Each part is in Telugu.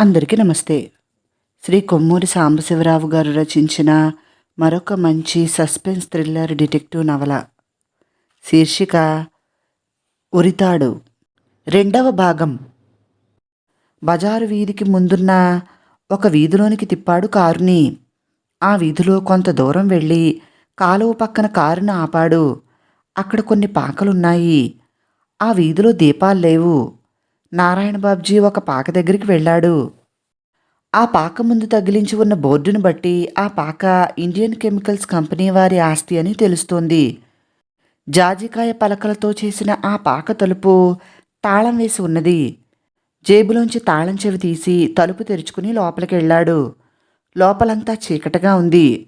అందరికీ నమస్తే. శ్రీ కొమ్మూరి సాంబశివరావు గారు రచించిన మరొక మంచి సస్పెన్స్ థ్రిల్లర్ డిటెక్టివ్ నవల. శీర్షిక ఉరితాడు. రెండవ భాగం. బజారు వీధికి ముందున్న ఒక వీధిలోనికి తిప్పాడు కారుని. ఆ వీధిలో కొంత దూరం వెళ్ళి కాలువ పక్కన కారును ఆపాడు. అక్కడ కొన్ని పాకలున్నాయి. ఆ వీధిలో దీపాలు లేవు. నారాయణ బాబ్జీ ఒక పాక దగ్గరికి వెళ్ళాడు. ఆ పాక ముందు తగిలించి ఉన్న బోర్డును బట్టి ఆ పాక ఇండియన్ కెమికల్స్ కంపెనీ వారి ఆస్తి అని తెలుస్తోంది. జాజికాయ పలకలతో చేసిన ఆ పాక తలుపు తాళం వేసి ఉన్నది. జేబులోంచి తాళం చెవి తీసి తలుపు తెరుచుకుని లోపలికి వెళ్ళాడు. లోపలంతా చీకటిగా ఉంది.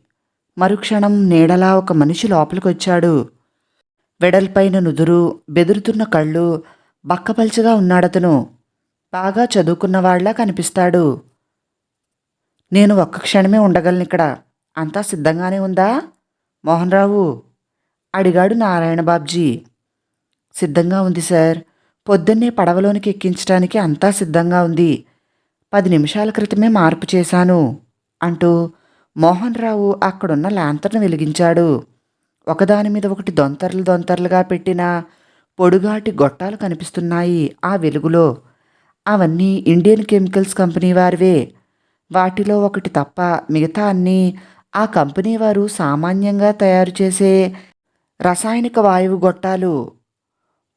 మరుక్షణం నీడలా ఒక మనిషి లోపలికొచ్చాడు. వెడల్పైన నుదురు బెదురుతున్న కళ్ళు బక్కపల్చగా ఉన్నాడతను. బాగా చదువుకున్నవాళ్ళా కనిపిస్తాడు. నేను ఒక్క క్షణమే ఉండగలను ఇక్కడ అంతా సిద్ధంగానే ఉందా? మోహన్రావు. అడిగాడు నారాయణ బాబ్జీ సిద్ధంగా ఉంది సార్. పొద్దున్నే పడవలోనికి ఎక్కించడానికి అంతా సిద్ధంగా ఉంది. పది నిమిషాల క్రితమే మార్పు చేశాను అంటూ మోహన్ రావు అక్కడున్న ల్యాంతర్ను వెలిగించాడు. ఒకదాని మీద ఒకటి దొంతర్లు దొంతర్లుగా పెట్టిన పొడుగాటి గొట్టాలు కనిపిస్తున్నాయి ఆ వెలుగులో. అవన్నీ ఇండియన్ కెమికల్స్ కంపెనీ వారివే. వాటిలో ఒకటి తప్ప మిగతా అన్నీ ఆ కంపెనీ వారు సామాన్యంగా తయారు చేసే రసాయనిక వాయువు గొట్టాలు.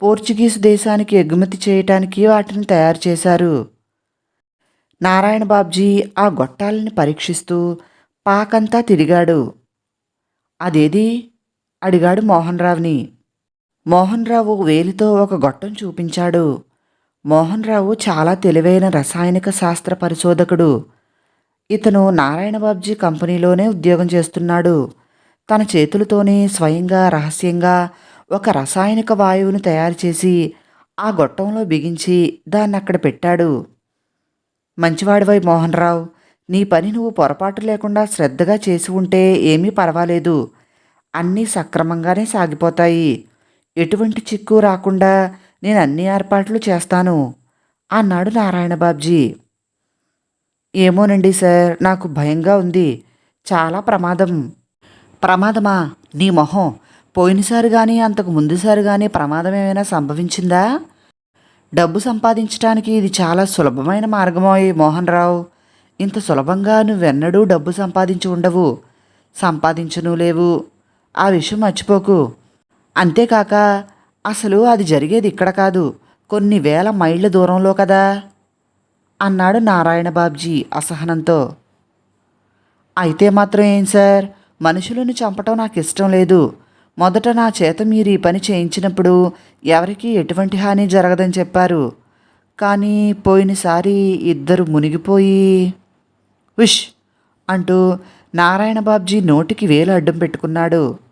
పోర్చుగీసు దేశానికి ఎగుమతి చేయటానికి వాటిని తయారు చేశారు. నారాయణ బాబ్జీ ఆ గొట్టాలని పరీక్షిస్తూ పాకంతా తిరిగాడు. అదేది? అడిగాడు మోహన్ రావుని. మోహన్ రావు వేలితో ఒక గొట్టం చూపించాడు. మోహన్ రావు చాలా తెలివైన రసాయనిక శాస్త్ర పరిశోధకుడు. ఇతను నారాయణబాబ్జీ కంపెనీలోనే ఉద్యోగం చేస్తున్నాడు. తన చేతులతోనే స్వయంగా రహస్యంగా ఒక రసాయనిక వాయువును తయారు చేసి ఆ గొట్టంలో బిగించి దాన్ని అక్కడ పెట్టాడు. మంచివాడివై మోహన్ రావు నీ పని నువ్వు పొరపాటు లేకుండా శ్రద్ధగా చేసి ఉంటే ఏమీ పర్వాలేదు. అన్నీ సక్రమంగానే సాగిపోతాయి. ఎటువంటి చిక్కు రాకుండా నేను అన్ని ఏర్పాట్లు చేస్తాను. అన్నాడు నారాయణ బాబ్జీ ఏమోనండి సార్ నాకు భయంగా ఉంది. చాలా ప్రమాదం. ప్రమాదమా? నీ మొహం. పోయినసారి కానీ అంతకు ముందుసారి కానీ ప్రమాదం ఏమైనా సంభవించిందా? డబ్బు సంపాదించడానికి ఇది చాలా సులభమైన మార్గమోయ్ మోహన్ రావు. ఇంత సులభంగా నువ్వెన్నడూ డబ్బు సంపాదించి ఉండవు. సంపాదించను లేవు. ఆ విషయం మర్చిపోకు. అంతేకాక అసలు అది జరిగేది ఇక్కడ కాదు కొన్ని వేల మైళ్ళ దూరంలో కదా? అన్నాడు నారాయణ బాబ్జీ అసహనంతో. అయితే మాత్రం ఏం సార్? మనుషులను చంపటం నాకు ఇష్టం లేదు. మొదట నా చేత మీరు ఈ పని చేయించినప్పుడు ఎవరికీ ఎటువంటి హాని జరగదని చెప్పారు. కానీ పోయినసారి ఇద్దరు మునిగిపోయి విష్ అంటూ నారాయణ బాబ్జీ నోటికి వేలు అడ్డం పెట్టుకున్నాడు.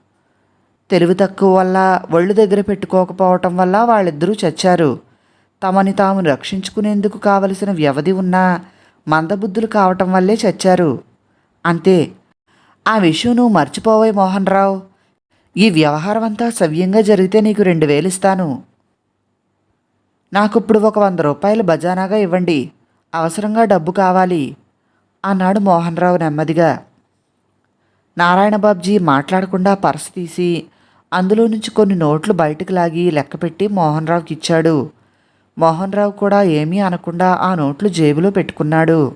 తెలివి తక్కువ వల్ల ఒళ్ళు దగ్గర పెట్టుకోకపోవటం వల్ల వాళ్ళిద్దరూ చచ్చారు. తమని తాము రక్షించుకునేందుకు కావలసిన వ్యవధి ఉన్న మందబుద్ధులు కావటం వల్లే చచ్చారు. అంతే. ఆ విషయం నువ్వు మర్చిపోవే మోహన్ రావు ఈ వ్యవహారం అంతా సవ్యంగా జరిగితే నీకు రెండు వేలు ఇస్తాను. నాకు ఇప్పుడు ఒక వంద రూపాయలు బజానాగా ఇవ్వండి. అవసరంగా డబ్బు కావాలి. అన్నాడు మోహన్ రావు నెమ్మదిగా. నారాయణ బాబ్జీ మాట్లాడకుండా పర్స్ తీసి అందులో నుంచి కొన్ని నోట్లు బయటకు లాగి లెక్కపెట్టి మోహన్ రావుకి ఇచ్చాడు. మోహన్ రావు కూడా ఏమీ అనకుండా ఆ నోట్లు జేబులో పెట్టుకున్నాడు.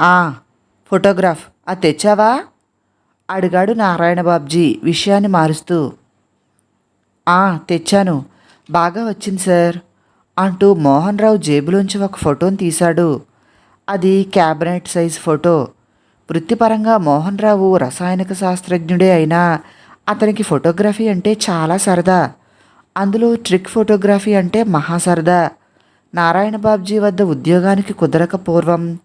ఆ ఫోటోగ్రాఫ్ అది తెచ్చావా? అడిగాడు నారాయణ బాబ్జీ విషయాన్ని మారుస్తూ. ఆ తెచ్చాను. బాగా వచ్చింది సార్ అంటూ మోహన్ రావు జేబులోంచి ఒక ఫోటోని తీశాడు. అది క్యాబినెట్ సైజ్ ఫోటో. వృత్తిపరంగా మోహన్ రావు రసాయనిక శాస్త్రజ్ఞుడే అయినా అతనికి ఫోటోగ్రఫీ అంటే చాలా సరదా. అందులో ట్రిక్ ఫోటోగ్రఫీ అంటే మహా సరదా. నారాయణ బాబ్జీ వద్ద ఉద్యోగానికి కుదరక పూర్వం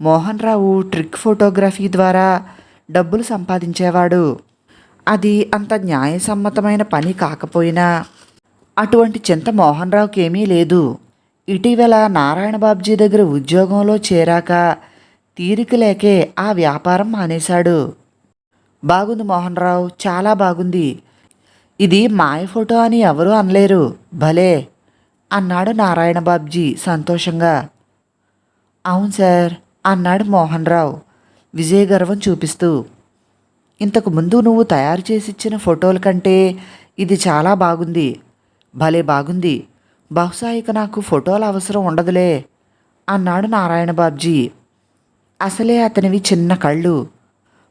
మోహన్ రావు ట్రిక్ ఫోటోగ్రఫీ ద్వారా డబ్బులు సంపాదించేవాడు. అది అంత న్యాయసమ్మతమైన పని కాకపోయినా అటువంటి చింత మోహన్ రావుకి ఏమీ లేదు. ఇటీవల నారాయణ బాబ్జీ దగ్గర ఉద్యోగంలో చేరాక తీరిక లేకే ఆ వ్యాపారం మానేశాడు. బాగుంది మోహన్ రావు చాలా బాగుంది. ఇది మాయ ఫోటో అని ఎవరూ అనలేరు. భలే! అన్నాడు నారాయణ బాబ్జీ సంతోషంగా. అవును సార్ అన్నాడు మోహన్ రావు విజయ గర్వం చూపిస్తూ. ఇంతకు ముందు నువ్వు తయారు చేసి ఇచ్చిన ఫోటోల కంటే ఇది చాలా బాగుంది. భలే బాగుంది. బహుశా ఇక నాకు ఫోటోల అవసరం ఉండదులే అన్నాడు నారాయణ బాబ్జీ. అసలే అతనివి చిన్న కళ్ళు.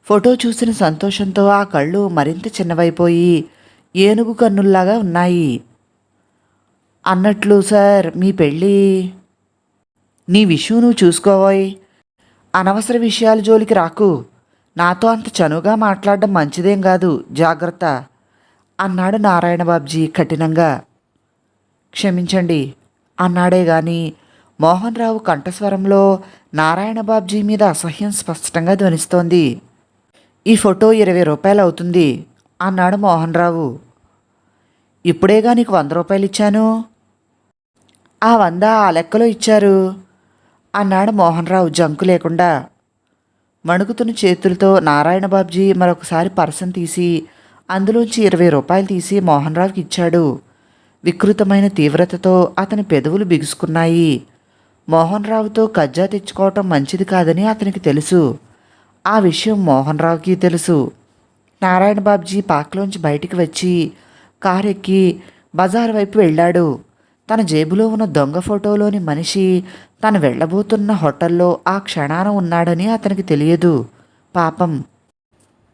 ఫోటో చూసిన సంతోషంతో ఆ కళ్ళు మరింత చిన్నవైపోయి ఏనుగు కన్నుల్లాగా ఉన్నాయి. అన్నట్లు సార్ మీ పెళ్ళి నీ విషయం నువ్వు చూసుకోవోయ్ అనవసర విషయాల జోలికి రాకు. నాతో అంత చనువుగా మాట్లాడడం మంచిదేం కాదు. జాగ్రత్త అన్నాడు నారాయణ బాబ్జీ కఠినంగా. క్షమించండి అన్నాడే గాని మోహన్ రావు కంఠస్వరంలో నారాయణ బాబ్జీ మీద అసహ్యం స్పష్టంగా ధ్వనిస్తోంది. ఈ ఫోటో ఇరవై రూపాయలు అవుతుంది అన్నాడు మోహన్ రావు ఇప్పుడేగా నీకు వంద రూపాయలు ఇచ్చాను? ఆ వంద ఆ లెక్కలో ఇచ్చారు అన్నాడు మోహన్ రావు జంకు లేకుండా. మణుకుతున్న చేతులతో నారాయణ బాబ్జీ మరొకసారి పర్సన్ తీసి అందులోంచి ఇరవై రూపాయలు తీసి మోహన్ రావుకి ఇచ్చాడు. వికృతమైన తీవ్రతతో అతని పెదవులు బిగుసుకున్నాయి. మోహన్ రావుతో కజ్జా తెచ్చుకోవటం మంచిది కాదని అతనికి తెలుసు. ఆ విషయం మోహన్ రావుకి తెలుసు. నారాయణ బాబ్జీ పాకలోంచి బయటికి వచ్చి కారు ఎక్కి బజార్ వైపు వెళ్ళాడు. తన జేబులో ఉన్న దొంగ ఫోటోలోని మనిషి తను వెళ్ళబోతున్న హోటల్లో ఆ క్షణాన ఉన్నాడని అతనికి తెలియదు. పాపం.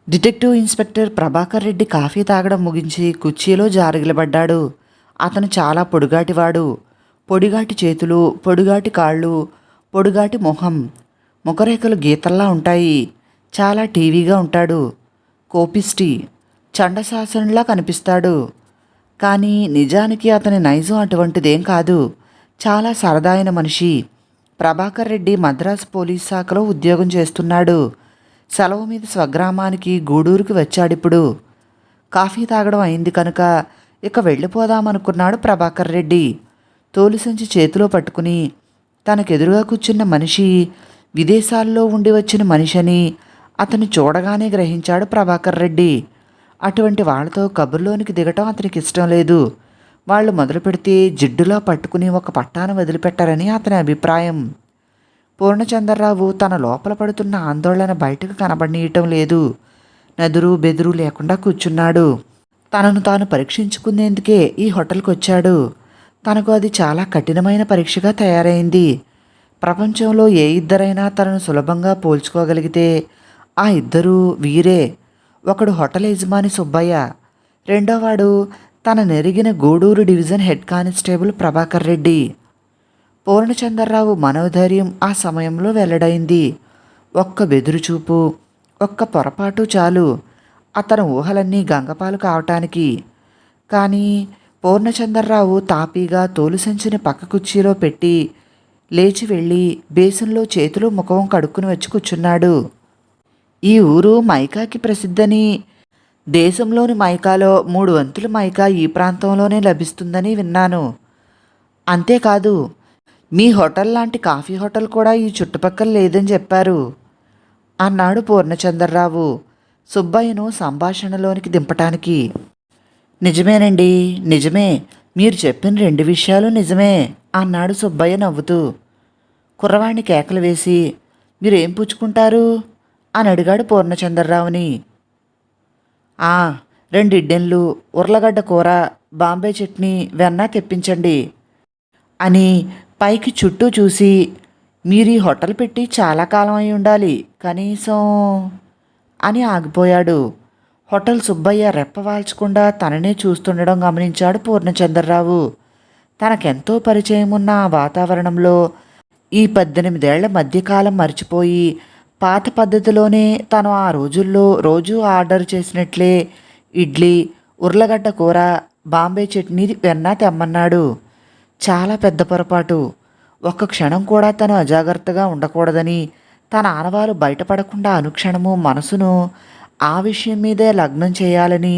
Detective inspector Prabhakar Reddy coffee తాగడం ముగించి కుర్చీలో జారగిలబడ్డాడు. అతను చాలా పొడుగాటివాడు. పొడిగాటి చేతులు పొడిగాటి కాళ్ళు పొడిగాటి మొహం. ముఖరేఖలు గీతల్లా ఉంటాయి. చాలా టీవీగా ఉంటాడు. కోపిష్టి చండశాసనంలా కనిపిస్తాడు. కానీ నిజానికి అతని నైజం అటువంటిదేం కాదు. చాలా సరదాయిన మనిషి. ప్రభాకర్ రెడ్డి మద్రాసు పోలీస్ శాఖలో ఉద్యోగం చేస్తున్నాడు. సెలవు మీద స్వగ్రామానికి గూడూరుకి వచ్చాడిప్పుడు. కాఫీ తాగడం అయింది కనుక ఇక వెళ్ళిపోదామనుకున్నాడు ప్రభాకర్ రెడ్డి. తోలుసంచి చేతిలో పట్టుకుని తనకెదురుగా కూర్చున్న మనిషి విదేశాల్లో ఉండి వచ్చిన మనిషని అతను చూడగానే గ్రహించాడు ప్రభాకర్ రెడ్డి. అటువంటి వాళ్ళతో కబుర్లోనికి దిగటం అతనికి ఇష్టం లేదు. వాళ్ళు మొదలు పెడితే జిడ్డులో పట్టుకుని ఒక పట్టాను వదిలిపెట్టారని అతని అభిప్రాయం. పూర్ణచంద్రరావు తన లోపల పడుతున్న ఆందోళన బయటకు కనబడనీయటం లేదు. నదురు బెదురు లేకుండా కూర్చున్నాడు. తనను తాను పరీక్షించుకునేందుకే ఈ హోటల్కి వచ్చాడు. తనకు అది చాలా కఠినమైన పరీక్షగా తయారైంది. ప్రపంచంలో ఏ ఇద్దరైనా తనను సులభంగా పోల్చుకోగలిగితే ఆ ఇద్దరూ వీరే. ఒకడు హోటల్ యజమాని సుబ్బయ్య రెండోవాడు తన నెరిగిన Gudur division head constable Prabhakar Reddy. Purnachandrarao మనోధైర్యం ఆ సమయంలో వెల్లడైంది. ఒక్క బెదురుచూపు ఒక్క పొరపాటు చాలు. అతని ఊహలన్నీ గంగపాలు కావటానికి. కానీ పూర్ణచంద్రరావు తాపీగా తోలుసంచిని పక్క కుర్చీలో పెట్టి లేచి వెళ్ళి బేసిన్లో చేతులు ముఖం కడుక్కుని వచ్చి కూర్చున్నాడు. ఈ ఊరు మైకాకి ప్రసిద్ధని. దేశంలోని మైకాలో మూడు వంతుల మైకా ఈ ప్రాంతంలోనే లభిస్తుందని విన్నాను. అంతేకాదు మీ హోటల్ లాంటి కాఫీ హోటల్ కూడా ఈ చుట్టుపక్కల లేదని చెప్పారు అన్నాడు పూర్ణచంద్రరావు సుబ్బయ్యను సంభాషణలోనికి దింపటానికి. నిజమేనండి నిజమే మీరు చెప్పిన రెండు విషయాలు నిజమే అన్నాడు సుబ్బయ్య నవ్వుతూ. కుర్రవాణ్ణి కేకలు వేసి మీరేం పుచ్చుకుంటారు? అని అడిగాడు పూర్ణచంద్రరావుని. ఆ రెండు ఇడ్డెన్లు ఉర్లగడ్డ కూర బాంబే చట్నీ వెన్న తెప్పించండి అని పైకి చుట్టూ చూసి మీరు ఈ హోటల్ పెట్టి చాలా కాలం అయి ఉండాలి కనీసం అని ఆగిపోయాడు. హోటల్ సుబ్బయ్య రెప్పవాల్చకుండా తననే చూస్తుండడం గమనించాడు పూర్ణచంద్రరావు. తనకెంతో పరిచయం ఉన్న ఆ వాతావరణంలో ఈ పద్దెనిమిదేళ్ళ మధ్యకాలం మర్చిపోయి పాత పద్ధతిలోనే తను ఆ రోజుల్లో రోజూ ఆర్డర్ చేసినట్లే ఇడ్లీ ఉర్లగడ్డ కూర బాంబే చట్నీ వెన్నా తెమ్మన్నాడు. చాలా పెద్ద పొరపాటు. ఒక్క క్షణం కూడా తను అజాగ్రత్తగా ఉండకూడదని తన ఆనవాలు బయటపడకుండా అనుక్షణము మనసును ఆ విషయం మీదే లగ్నం చేయాలని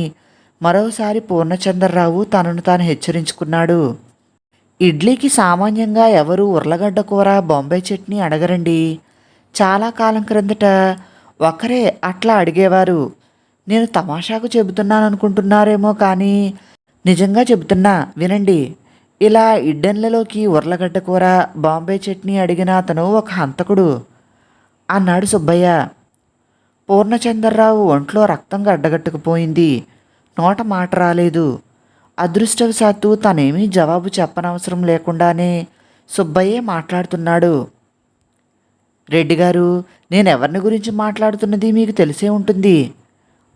మరోసారి పూర్ణచంద్రరావు తనను తాను హెచ్చరించుకున్నాడు. ఇడ్లీకి సామాన్యంగా ఎవరు ఉర్లగడ్డ కూర బొంబాయి చట్నీ అడగరండి. చాలా కాలం క్రిందట ఒకరే అట్లా అడిగేవారు. నేను తమాషాకు చెబుతున్నాను అనుకుంటున్నారేమో కానీ నిజంగా చెబుతున్నా వినండి. ఇలా ఇడ్డెన్లలోకి ఉర్లగడ్డ కూర బాంబే చట్నీ అడిగిన అతను ఒక హంతకుడు. అన్నాడు సుబ్బయ్య. పూర్ణచంద్రరావు ఒంట్లో రక్తం గడ్డగట్టుకుపోయింది. నోట మాట రాలేదు. అదృష్టవశాత్తు తనేమీ జవాబు చెప్పనవసరం లేకుండానే సుబ్బయ్యే మాట్లాడుతున్నాడు. రెడ్డి గారు నేను ఎవరిని గురించి మాట్లాడుతున్నది మీకు తెలిసే ఉంటుంది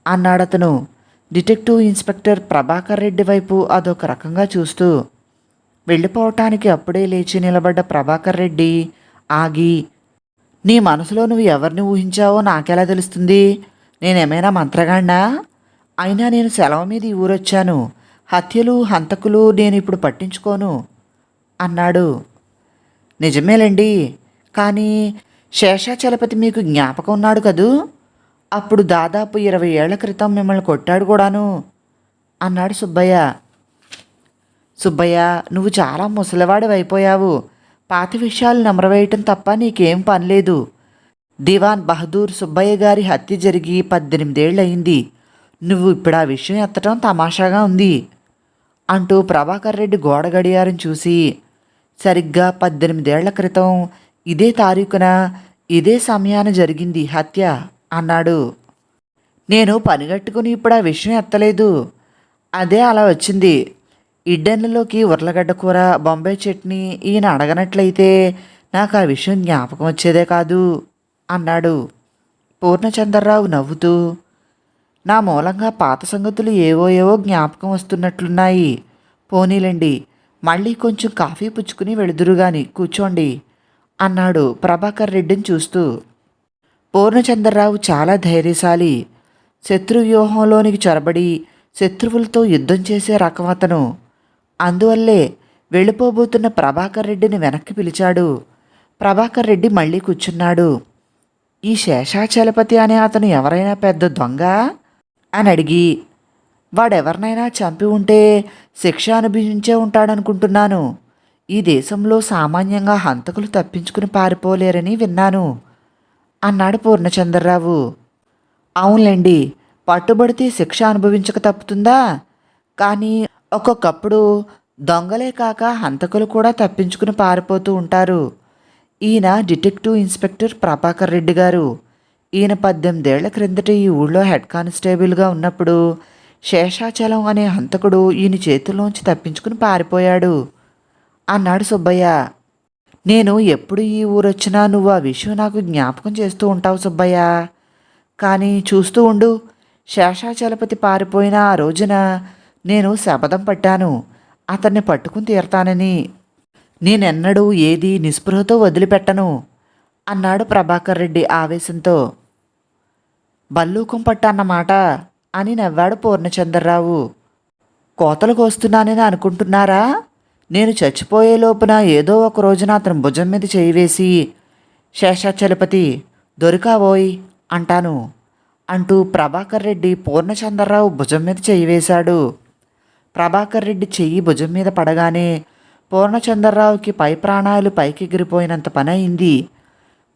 అన్నాడతను. డిటెక్టివ్ ఇన్స్పెక్టర్ ప్రభాకర్ రెడ్డి వైపు అదొక రకంగా చూస్తూ వెళ్ళిపోవటానికి అప్పుడే లేచి నిలబడ్డ ప్రభాకర్ రెడ్డి ఆగి నీ మనసులో నువ్వు ఎవరిని ఊహించావో నాకెలా తెలుస్తుంది? నేనేమైనా మంత్రగాడినా? అయినా నేను సెలవు మీద ఈ ఊరొచ్చాను. హత్యలు హంతకులు నేను ఇప్పుడు పట్టించుకోను అన్నాడు. నిజమేలండి కానీ శేషాచలపతి మీకు జ్ఞాపకం ఉన్నాడు కదూ? అప్పుడు దాదాపు ఇరవై ఏళ్ళ క్రితం మిమ్మల్ని కొట్టాడు కూడాను అన్నాడు సుబ్బయ్య. సుబ్బయ్య నువ్వు చాలా ముసలివాడివి అయిపోయావు పాత విషయాలు నెమరవేయటం తప్ప నీకేం పనిలేదు దివాన్ బహదూర్ సుబ్బయ్య గారి హత్య జరిగి పద్దెనిమిదేళ్ళయింది నువ్వు ఇప్పుడు ఆ విషయం ఎత్తటం తమాషాగా ఉంది అంటూ ప్రభాకర్ రెడ్డి గోడ గడియారం చూసి సరిగ్గా పద్దెనిమిదేళ్ళ క్రితం ఇదే తారీఖున ఇదే సమయాన జరిగింది హత్య అన్నాడు. నేను పనిగట్టుకుని ఇప్పుడు ఆ విషయం ఎత్తలేదు. అదే అలా వచ్చింది. ఇడ్డన్లలోకి ఉర్లగడ్డ కూర బొంబాయి చట్నీ ఈయన అడగనట్లయితే నాకు ఆ విషయం జ్ఞాపకం వచ్చేదే కాదు అన్నాడు. పూర్ణచంద్రరావు నవ్వుతూ నా మూలంగా పాత సంగతులు ఏవో ఏవో జ్ఞాపకం వస్తున్నట్లున్నాయి. పోనీలండి మళ్ళీ కొంచెం కాఫీ పుచ్చుకుని వెళుదురుగాని కూర్చోండి. అన్నాడు ప్రభాకర్ రెడ్డిని చూస్తూ. పూర్ణచంద్రరావు చాలా ధైర్యశాలి. శత్రువ్యూహంలోనికి చొరబడి శత్రువులతో యుద్ధం చేసే రకం అతను. అందువల్లే వెళ్ళిపోబోతున్న ప్రభాకర్ రెడ్డిని వెనక్కి పిలిచాడు. ప్రభాకర్ రెడ్డి మళ్ళీ కూర్చున్నాడు. ఈ శేషాచలపతి అనే అతను ఎవరైనా పెద్ద దొంగ? అని అడిగి. వాడెవరినైనా చంపి ఉంటే శిక్ష అనుభవించే ఉంటాడనుకుంటున్నాను. ఈ దేశంలో సామాన్యంగా హంతకులు తప్పించుకుని పారిపోలేరని విన్నాను. అన్నాడు పూర్ణచంద్రరావు. అవునులేండి పట్టుబడితే శిక్ష అనుభవించక తప్పుతుందా? కానీ ఒక్కొక్కప్పుడు దొంగలే కాక హంతకులు కూడా తప్పించుకుని పారిపోతూ ఉంటారు. ఈయన డిటెక్టివ్ ఇన్స్పెక్టర్ ప్రభాకర్ రెడ్డి గారు. ఈయన పద్దెనిమిదేళ్ళ క్రిందట ఈ ఊళ్ళో హెడ్ కానిస్టేబుల్గా ఉన్నప్పుడు శేషాచలం అనే హంతకుడు ఈయన చేతుల్లోంచి తప్పించుకుని పారిపోయాడు. అన్నాడు సుబ్బయ్య. నేను ఎప్పుడు ఈ ఊరొచ్చినా నువ్వు ఆ విషయం నాకు జ్ఞాపకం చేస్తూ ఉంటావు సుబ్బయ్య. కానీ చూస్తూ ఉండు శేషాచలపతి పారిపోయిన ఆ రోజున నేను శపథం పట్టాను. అతన్ని పట్టుకుని తీరతానని. నేనెన్నడూ ఏది నిస్పృహతో వదిలిపెట్టను అన్నాడు ప్రభాకర్ రెడ్డి ఆవేశంతో. బల్లూకం పట్టన్నమాట అని నవ్వాడు పూర్ణచంద్రరావు. కోతలు కోస్తున్నానని అనుకుంటున్నారా? నేను చచ్చిపోయే లోపున ఏదో ఒక రోజున అతను భుజం మీద చేయి వేసి శేషాచలపతి దొరికావోయ్ అంటాను. అంటూ ప్రభాకర్ రెడ్డి పూర్ణచంద్రరావు భుజం మీద చెయ్యి వేశాడు. ప్రభాకర్ రెడ్డి చెయ్యి భుజం మీద పడగానే పూర్ణచంద్రరావుకి పై ప్రాణాలు పైకెగిరిపోయినంత పని అయింది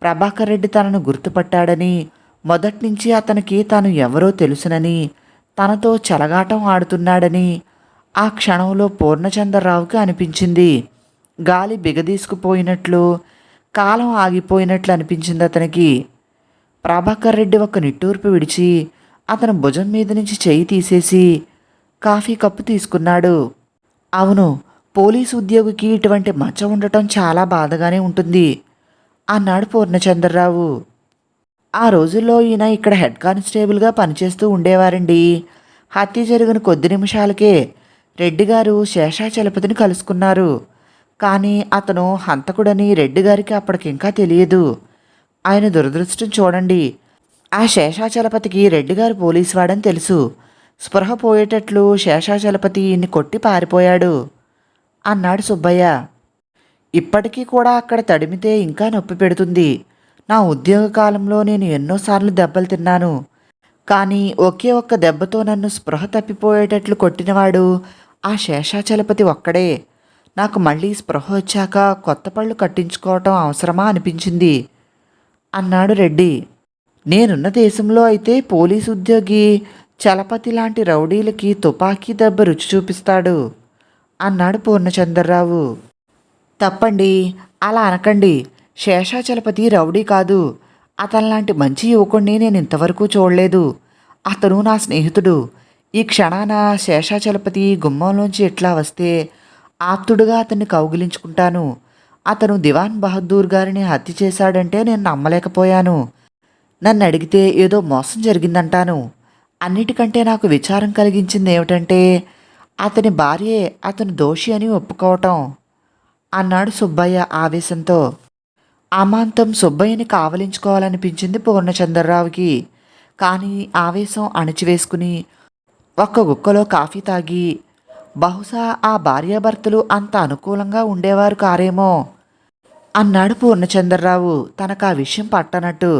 ప్రభాకర్ రెడ్డి తనను గుర్తుపట్టాడని మొదట్నుంచి అతనికి తాను ఎవరో తెలుసునని తనతో చెలగాటం ఆడుతున్నాడని ఆ క్షణంలో పూర్ణచంద్రరావుకి అనిపించింది. గాలి బిగదీసుకుపోయినట్లు కాలం ఆగిపోయినట్లు అనిపించింది అతనికి. ప్రభాకర్ రెడ్డి ఒక నిట్టూర్పు విడిచి అతను భుజం మీద నుంచి చెయ్యి తీసేసి కాఫీ కప్పు తీసుకున్నాడు. అవును పోలీసు ఉద్యోగికి ఇటువంటి మచ్చ ఉండటం చాలా బాధగానే ఉంటుంది అన్నాడు పూర్ణచంద్రరావు. ఆ రోజుల్లో ఈయన ఇక్కడ హెడ్ కానిస్టేబుల్గా పనిచేస్తూ ఉండేవారండి. హత్య జరిగిన కొద్ది నిమిషాలకే రెడ్డి గారు శేషాచలపతిని కలుసుకున్నారు. కానీ అతను హంతకుడని రెడ్డి గారికి అప్పటికింకా తెలియదు. ఆయన దురదృష్టం చూడండి. ఆ శేషాచలపతికి రెడ్డి గారు పోలీసు వాడని తెలుసు. స్పృహ పోయేటట్లు శేషాచలపతి ఈయన్ని కొట్టి పారిపోయాడు. అన్నాడు సుబ్బయ్య. ఇప్పటికీ కూడా అక్కడ తడిమితే ఇంకా నొప్పి పెడుతుంది. నా ఉద్యోగ కాలంలో నేను ఎన్నోసార్లు దెబ్బలు తిన్నాను. కానీ ఒకే ఒక్క దెబ్బతో నన్ను స్పృహ తప్పిపోయేటట్లు కొట్టినవాడు ఆ శేషాచలపతి ఒక్కడే. నాకు మళ్ళీ స్పృహ వచ్చాక కొత్త పళ్ళు కట్టించుకోవటం అవసరమా అనిపించింది. అన్నాడు రెడ్డి. నేనున్న దేశంలో అయితే పోలీసు ఉద్యోగి చలపతి లాంటి రౌడీలకి తుపాకీ దెబ్బ రుచి చూపిస్తాడు అన్నాడు పూర్ణచంద్రరావు. తప్పండి అలా అనకండి. శేషాచలపతి రౌడీ కాదు. అతనిలాంటి మంచి యువకుణ్ణి నేను ఇంతవరకు చూడలేదు. అతను నా స్నేహితుడు. ఈ క్షణాన శేషాచలపతి గుమ్మంలోంచి ఎట్లా వస్తే ఆప్తుడుగా అతన్ని కౌగిలించుకుంటాను. అతను దివాన్ బహదూర్ గారిని హత్య చేశాడంటే నేను నమ్మలేకపోయాను. నన్ను అడిగితే ఏదో మోసం జరిగిందంటాను. అన్నిటికంటే నాకు విచారం కలిగించింది ఏమిటంటే అతని భార్యే అతను దోషి అని ఒప్పుకోవటం అన్నాడు సుబ్బయ్య ఆవేశంతో. అమాంతం సుబ్బయ్యని కావలించుకోవాలనిపించింది పూర్ణచంద్రరావుకి. కానీ ఆవేశం అణచివేసుకుని ఒక్క గుక్కలో కాఫీ తాగి బహుశా ఆ భార్యాభర్తలు అంత అనుకూలంగా ఉండేవారు కారేమో అన్నాడు పూర్ణచంద్రరావు. తనకు ఆ విషయం పట్టనట్టు.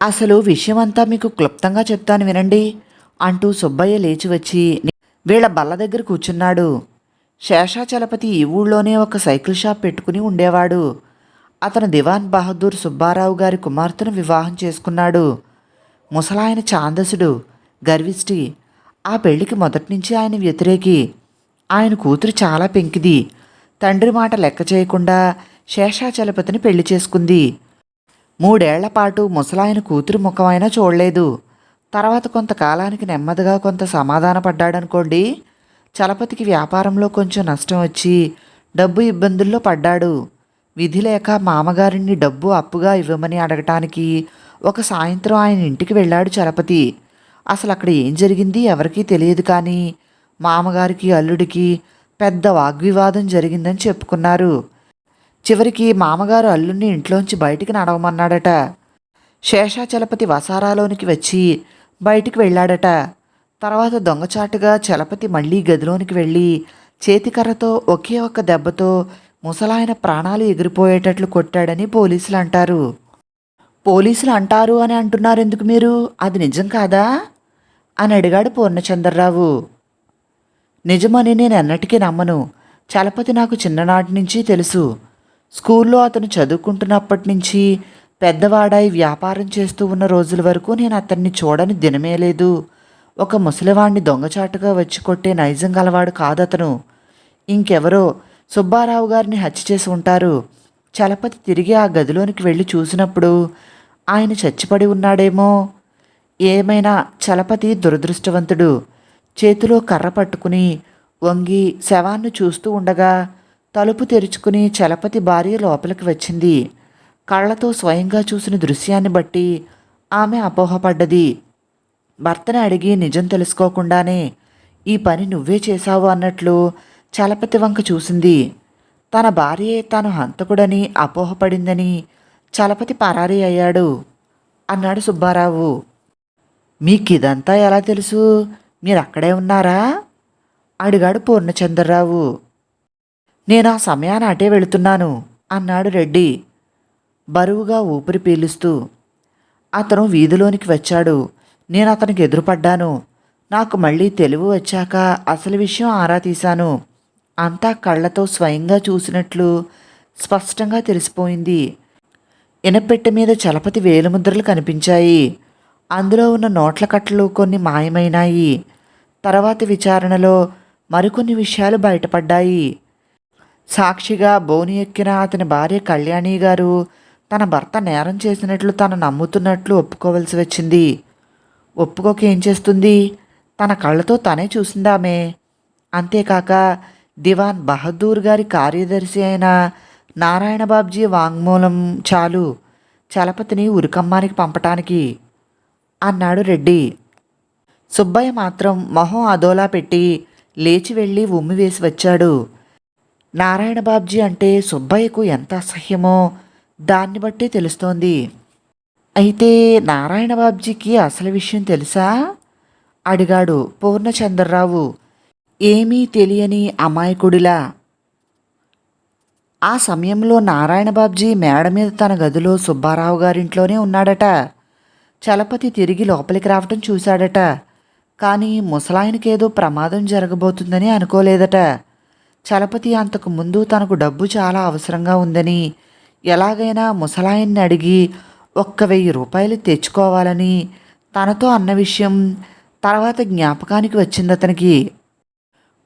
అసలు విషయమంతా మీకు క్లుప్తంగా చెప్తాను వినండి అంటూ సుబ్బయ్య లేచి వచ్చి వీళ్ళ బల్ల దగ్గర కూర్చున్నాడు. శేషాచలపతి ఈ ఊళ్ళోనే ఒక సైకిల్ షాప్ పెట్టుకుని ఉండేవాడు. అతను దివాన్ బహదూర్ సుబ్బారావు గారి కుమార్తెను వివాహం చేసుకున్నాడు. ముసలాయన ఛాందసుడు గర్విష్టి. ఆ పెళ్ళికి మొదటి నుంచి ఆయన వ్యతిరేకి. ఆయన కూతురు చాలా పెంకిది. తండ్రి మాట లెక్క చేయకుండా శేషాచలపతిని పెళ్ళి చేసుకుంది. మూడేళ్ళ పాటు ముసలాయన కూతురు ముఖమైనా చూడలేదు. తర్వాత కొంతకాలానికి నెమ్మదిగా కొంత సమాధాన పడ్డాడనుకోండి. చలపతికి వ్యాపారంలో కొంచెం నష్టం వచ్చి డబ్బు ఇబ్బందుల్లో పడ్డాడు. విధి లేక మామగారిని డబ్బు అప్పుగా ఇవ్వమని అడగటానికి ఒక సాయంత్రం ఆయన ఇంటికి వెళ్ళాడు చలపతి. అసలు అక్కడ ఏం జరిగింది ఎవరికీ తెలియదు కానీ మామగారికి అల్లుడికి పెద్ద వాగ్వివాదం జరిగిందని చెప్పుకున్నారు. చివరికి మామగారు అల్లుడిని ఇంట్లోంచి బయటికి నడవమన్నాడట. శేషాచలపతి వసారాలోనికి వచ్చి బయటికి వెళ్ళాడట. తర్వాత దొంగచాటుగా చలపతి మళ్ళీ గదిలోనికి వెళ్ళి చేతికర్రతో ఒకే ఒక్క దెబ్బతో ముసలాయన ప్రాణాలు ఎగిరిపోయేటట్లు కొట్టాడని పోలీసులు అంటారు. పోలీసులు అంటారు అని అంటున్నారు ఎందుకు మీరు? అది నిజం కాదా? అని అడిగాడు పూర్ణచంద్రరావు. నిజమని నేను ఎన్నటికీ నమ్మను. చలపతి నాకు చిన్ననాటి నుంచి తెలుసు. స్కూల్లో అతను చదువుకుంటున్నప్పటి నుంచి పెద్దవాడాయి వ్యాపారం చేస్తూ ఉన్న రోజుల వరకు నేను అతన్ని చూడని దినమే లేదు. ఒక ముసలివాణ్ణి దొంగచాటుగా వచ్చి కొట్టే నైజం గలవాడు కాదతను. ఇంకెవరో సుబ్బారావు గారిని హత్య చేసి ఉంటారు. చలపతి తిరిగి ఆ గదిలోనికి వెళ్ళి చూసినప్పుడు ఆయన చచ్చిపడి ఉన్నాడేమో. ఏమైనా చలపతి దురదృష్టవంతుడు చేతిలో కర్ర పట్టుకుని వంగి శవాన్ని చూస్తూ ఉండగా తలుపు తెరుచుకుని చలపతి భార్య లోపలికి వచ్చింది. కళ్ళతో స్వయంగా చూసిన దృశ్యాన్ని బట్టి ఆమె అపోహపడ్డది. భర్తని అడిగి నిజం తెలుసుకోకుండానే ఈ పని నువ్వే చేశావు అన్నట్లు చలపతి వంక చూసింది. తన భార్యే తాను హంతకుడని అపోహపడిందని చలపతి పరారీ అయ్యాడు. అన్నాడు సుబ్బారావు. మీకు ఇదంతా ఎలా తెలుసు? మీరు అక్కడే ఉన్నారా? అడిగాడు పూర్ణచంద్రరావు. నేను ఆ సమయాన అటే వెళుతున్నాను అన్నాడు రెడ్డి. బరువుగా ఊపిరి పీలుస్తూ. అతను వీధిలోనికి వచ్చాడు. నేను అతనికి ఎదురుపడ్డాను. నాకు మళ్ళీ తెలివి వచ్చాక అసలు విషయం ఆరా తీశాను. అంతా కళ్ళతో స్వయంగా చూసినట్లు స్పష్టంగా తెలిసిపోయింది. ఇనపెట్టె మీద చలపతి వేలుముద్రలు కనిపించాయి. అందులో ఉన్న నోట్ల కట్టలు కొన్ని మాయమైనాయి. తర్వాతి విచారణలో మరికొన్ని విషయాలు బయటపడ్డాయి. సాక్షిగా బోని ఎక్కిన అతని భార్య కళ్యాణి గారు తన భర్త నేరం చేసినట్లు తను నమ్ముతున్నట్లు ఒప్పుకోవలసి వచ్చింది. ఒప్పుకోక ఏం చేస్తుంది? తన కళ్ళతో తనే చూసిందామే. అంతేకాక దివాన్ బహదూర్ గారి కార్యదర్శి అయిన నారాయణ బాబ్జీ వాంగ్మూలం చాలు చలపతిని ఉరికమ్మానికి పంపటానికి అన్నాడు రెడ్డి. సుబ్బయ్య మాత్రం మొహం అదోలా పెట్టి లేచి వెళ్ళి ఉమ్మి వేసి వచ్చాడు. నారాయణ బాబ్జీ అంటే సుబ్బయ్యకు ఎంత అసహ్యమో దాన్ని బట్టి తెలుస్తోంది. అయితే నారాయణ బాబ్జీకి అసలు విషయం తెలుసా? అడిగాడు పూర్ణచంద్రరావు. ఏమీ తెలియని అమాయకుడిలా. ఆ సమయంలో నారాయణ బాబ్జీ మేడ మీద తన గదిలో సుబ్బారావు గారింట్లోనే ఉన్నాడట. చలపతి తిరిగి లోపలికి రావటం చూశాడట. కానీ ముసలాయనకేదో ప్రమాదం జరగబోతుందని అనుకోలేదట. చలపతి అంతకు ముందు తనకు డబ్బు చాలా అవసరంగా ఉందని ఎలాగైనా ముసలాయన్ని అడిగి ఒక్క వెయ్యి రూపాయలు తెచ్చుకోవాలని తనతో అన్న విషయం తర్వాత జ్ఞాపకానికి వచ్చింది అతనికి.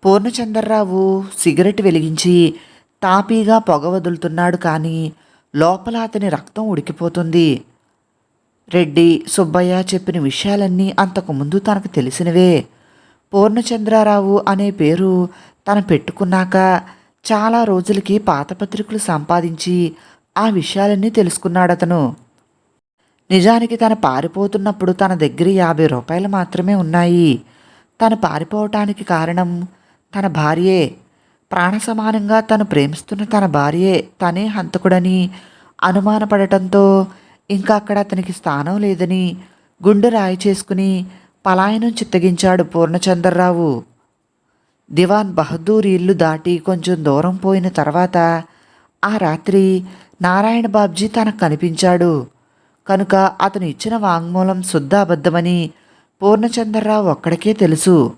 పూర్ణచంద్రరావు సిగరెట్ వెలిగించి తాపీగా పొగ వదులుతున్నాడు కానీ లోపల అతని రక్తం ఉడికిపోతుంది. రెడ్డి సుబ్బయ్య చెప్పిన విషయాలన్నీ అంతకుముందు తనకు తెలిసినవే. పూర్ణచంద్రారావు అనే పేరు తను పెట్టుకున్నాక చాలా రోజులకి పాత పత్రికలు సంపాదించి ఆ విషయాలన్నీ తెలుసుకున్నాడతను. నిజానికి తను పారిపోతున్నప్పుడు తన దగ్గర యాభై రూపాయలు మాత్రమే ఉన్నాయి. తను పారిపోవటానికి కారణం తన భార్యే. ప్రాణ సమానంగా తను ప్రేమిస్తున్న తన భార్యే తనే హంతకుడని అనుమానపడటంతో ఇంకా అక్కడ అతనికి స్థానం లేదని గుండె రాయి చేసుకుని పలాయనం చిత్తగించాడు పూర్ణచంద్రరావు. దివాన్ బహదూర్ ఇల్లు దాటి కొంచెం దూరం పోయిన తర్వాత ఆ రాత్రి నారాయణ బాబ్జీ తనకు కనిపించాడు. కనుక అతను ఇచ్చిన వాంగ్మూలం శుద్ధ అబద్ధమని పూర్ణచంద్రరావు ఒక్కడికే తెలుసు.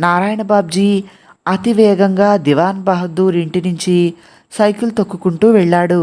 నారాయణ బాబ్జీ అతి వేగంగా దివాన్ బహదూర్ ఇంటి నుంచి సైకిల్ తొక్కుకుంటూ వెళ్ళాడు.